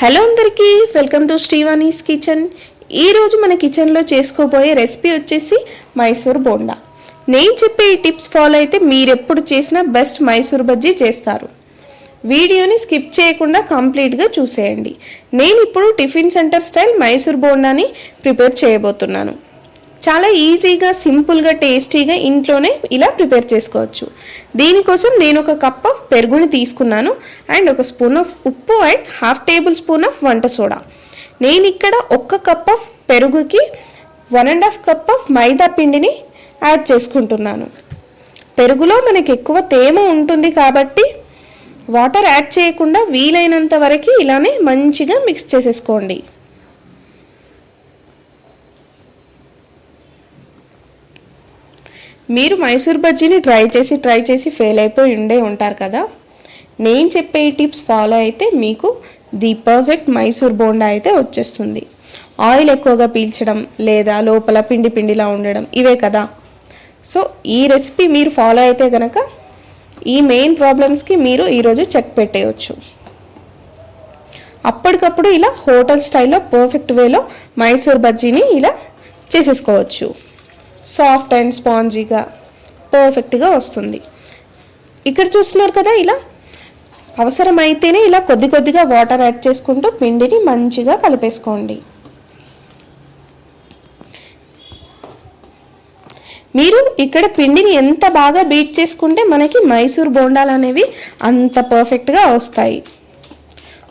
Hello అందరికీ welcome to శ్రీవాణీస్ kitchen. ఈరోజు మన కిచెన్లో చేసుకోబోయే రెసిపీ వచ్చేసి మైసూర్ బోండా. నేను చెప్పే ఈ టిప్స్ ఫాలో అయితే మీరు ఎప్పుడు చేసినా బెస్ట్ మైసూర్ బజ్జీ చేస్తారు. వీడియోని స్కిప్ చేయకుండా కంప్లీట్గా చూసేయండి. నేను ఇప్పుడు టిఫిన్ సెంటర్ స్టైల్ మైసూర్ బోండాని ప్రిపేర్ చేయబోతున్నాను. చాలా ఈజీగా సింపుల్గా టేస్టీగా ఇంట్లోనే ఇలా ప్రిపేర్ చేసుకోవచ్చు. దీనికోసం నేను ఒక కప్ ఆఫ్ పెరుగుని తీసుకున్నాను అండ్ ఒక స్పూన్ ఆఫ్ ఉప్పు and half tablespoon of వంట సోడా. నేను ఇక్కడ ఒక్క cup of పెరుగుకి one and half cup of maida పిండిని యాడ్ చేసుకుంటున్నాను. పెరుగులో మనకి ఎక్కువ తేమ ఉంటుంది కాబట్టి వాటర్ యాడ్ చేయకుండా వీలైనంత వరకు ఇలానే మంచిగా మిక్స్ చేసేసుకోండి. మీరు మైసూర్ బజ్జీని ట్రై చేసి ట్రై చేసి ఫెయిల్ అయిపోయి ఉండే ఉంటారు కదా? నేను చెప్పే ఈ టిప్స్ ఫాలో అయితే మీకు ది పర్ఫెక్ట్ మైసూర్ బోండా అయితే వచ్చేస్తుంది. ఆయిల్ ఎక్కువగా పీల్చడం లేదా లోపల పిండి పిండిలా ఉండడం ఇవే కదా. సో ఈ రెసిపీ మీరు ఫాలో అయితే కనుక ఈ మెయిన్ ప్రాబ్లమ్స్కి మీరు ఈరోజు చెక్ పెట్టేయచ్చు. అప్పటికప్పుడు ఇలా హోటల్ స్టైల్లో పర్ఫెక్ట్ వేలో మైసూర్ బజ్జీని ఇలా చేసేసుకోవచ్చు. సాఫ్ట్ అండ్ స్పాంజీగా పర్ఫెక్ట్గా వస్తుంది. ఇక్కడ చూస్తున్నారు కదా ఇలా? అవసరమైతేనే ఇలా కొద్ది కొద్దిగా వాటర్ యాడ్ చేసుకుంటూ పిండిని మంచిగా కలిపేసుకోండి. మీరు ఇక్కడ పిండిని ఎంత బాగా బీట్ చేసుకుంటే మనకి మైసూర్ బోండాలు అనేవి అంత పర్ఫెక్ట్గా వస్తాయి.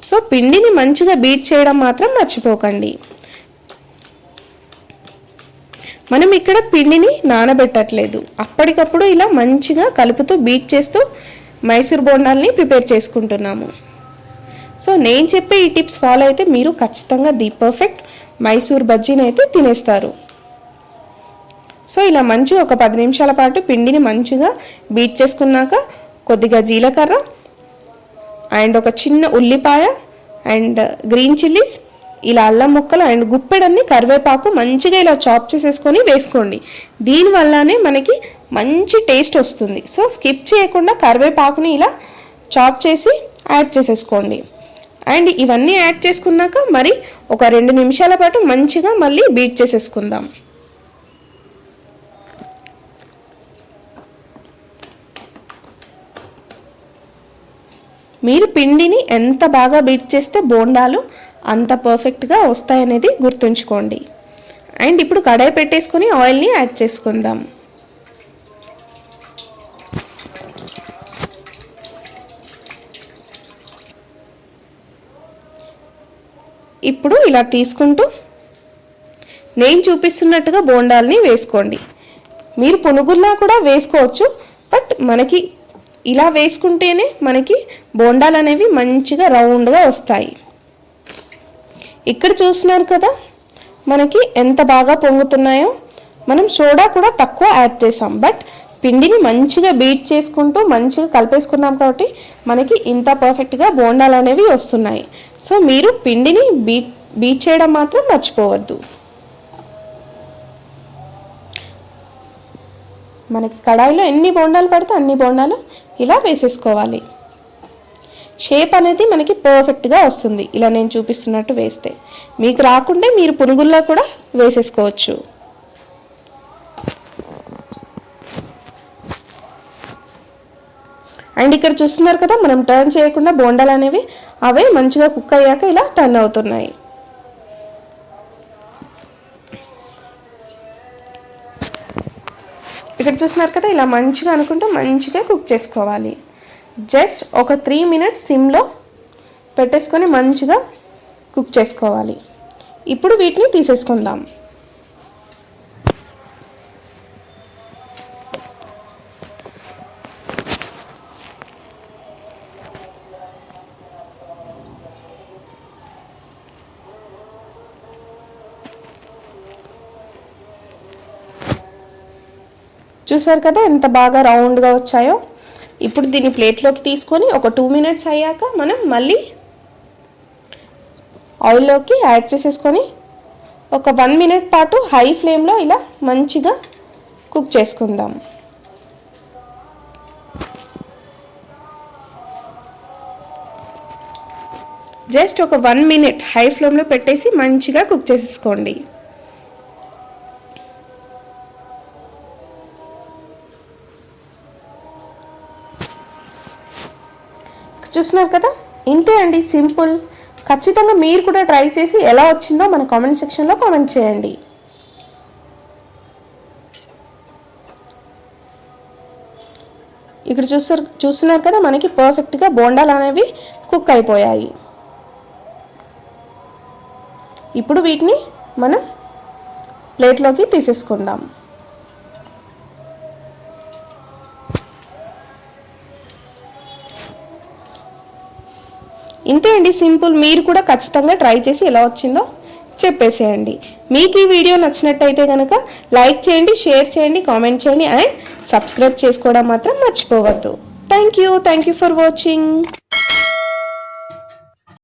సో పిండిని మంచిగా బీట్ చేయడం మాత్రం మర్చిపోకండి. మనం ఇక్కడ పిండిని నానబెట్టట్లేదు. అప్పటికప్పుడు ఇలా మంచిగా కలుపుతూ బీట్ చేస్తూ మైసూర్ బోండాల్ని ప్రిపేర్ చేసుకుంటున్నాము. సో నేను చెప్పే ఈ టిప్స్ ఫాలో అయితే మీరు ఖచ్చితంగా ది పర్ఫెక్ట్ మైసూర్ బజ్జీని అయితే తినేస్తారు. సో ఇలా మంచిగా ఒక పది నిమిషాల పాటు పిండిని మంచిగా బీట్ చేసుకున్నాక కొద్దిగా జీలకర్ర అండ్ ఒక చిన్న ఉల్లిపాయ అండ్ గ్రీన్ చిల్లీస్ ఇలా అల్లం ముక్కలు అండ్ గుప్పెడన్ని కరివేపాకు మంచిగా ఇలా చాప్ చేసేసుకొని వేసుకోండి. దీనివల్లనే మనకి మంచి టేస్ట్ వస్తుంది. సో స్కిప్ చేయకుండా కరివేపాకుని ఇలా చాప్ చేసి యాడ్ చేసేసుకోండి. అండ్ ఇవన్నీ యాడ్ చేసుకున్నాక మరి ఒక రెండు నిమిషాల పాటు మంచిగా మళ్ళీ బీట్ చేసేసుకుందాం. మీరు పిండిని ఎంత బాగా బీట్ చేస్తే బోండాలు అంత పర్ఫెక్ట్గా వస్తాయనేది గుర్తుంచుకోండి. అండ్ ఇప్పుడు కడాయి పెట్టేసుకొని ఆయిల్ని యాడ్ చేసుకుందాం. ఇప్పుడు ఇలా తీసుకుంటూ నేను చూపిస్తున్నట్టుగా బోండాల్ని వేసుకోండి. మీరు పునుగుల్లా కూడా వేసుకోవచ్చు బట్ మనకి ఇలా వేసుకుంటేనే మనకి బోండాలు అనేవి మంచిగా రౌండ్గా వస్తాయి. ఇక్కడ చూస్తున్నారు కదా మనకి ఎంత బాగా పొంగుతున్నాయో. మనం సోడా కూడా తక్కువ యాడ్ చేసాం. బట్ పిండిని మంచిగా బీట్ చేసుకుంటూ మంచిగా కలిపేసుకున్నాం కాబట్టి మనకి ఇంత పర్ఫెక్ట్గా బోండాలు అనేవి వస్తున్నాయి. సో మీరు పిండిని బీట్ బీట్ చేయడం మాత్రం మర్చిపోవద్దు. మనకి కడాయిలో ఎన్ని బోండాలు పడితే అన్ని బోండాలు ఇలా వేసేసుకోవాలి. షేప్ అనేది మనకి పర్ఫెక్ట్గా వస్తుంది. ఇలా నేను చూపిస్తున్నట్టు వేస్తే. మీకు రాకుంటే మీరు పునుగుల్లో కూడా వేసేసుకోవచ్చు. అండ్ ఇక్కడ చూస్తున్నారు కదా మనం టర్న్ చేయకుండా బోండాలు అనేవి అవే మంచిగా కుక్ అయ్యాక ఇలా టర్న్ అవుతున్నాయి. ఇక్కడ చూస్తున్నారు కదా ఇలా మంచిగా అనుకుంటూ మంచిగా కుక్ చేసుకోవాలి. జస్ట్ ఒక త్రీ మినిట్స్ సిమ్లో పెట్టేసుకొని మంచిగా కుక్ చేసుకోవాలి. ఇప్పుడు వీటిని తీసేసుకుందాం. చూసారు కదా ఎంత బాగా రౌండ్గా వచ్చాయో? ఇప్పుడు దీన్ని ప్లేట్లోకి తీసుకొని ఒక టూ మినిట్స్ అయ్యాక మనం మళ్ళీ ఆయిల్లోకి యాడ్ చేసేసుకొని ఒక వన్ మినిట్ పాటు హై ఫ్లేమ్లో ఇలా మంచిగా కుక్ చేసుకుందాం. జస్ట్ ఒక వన్ మినిట్ హై ఫ్లేమ్లో పెట్టేసి మంచిగా కుక్ చేసేసుకోండి. చూస్తున్నారు కదా? ఇంతే అండి సింపుల్. ఖచ్చితంగా మీరు కూడా ట్రై చేసి ఎలా వచ్చిందో మన కామెంట్ సెక్షన్లో కామెంట్ చేయండి. ఇక్కడ చూస్తారు చూస్తున్నారు కదా మనకి పర్ఫెక్ట్గా బోండాలు అనేవి కుక్ అయిపోయాయి. ఇప్పుడు వీటిని మనం ప్లేట్లోకి తీసేసుకుందాం. ఇంతే అండి సింపుల్. మీరు కూడా ఖచ్చితంగా ట్రై చేసి ఎలా వచ్చిందో చెప్పేసేయండి. మీకు ఈ వీడియో నచ్చినట్టయితే కనుక లైక్ చేయండి షేర్ చేయండి కామెంట్ చేయండి అండ్ సబ్స్క్రైబ్ చేసుకోవడం మాత్రం మర్చిపోవద్దు. Thank you. Thank you for watching.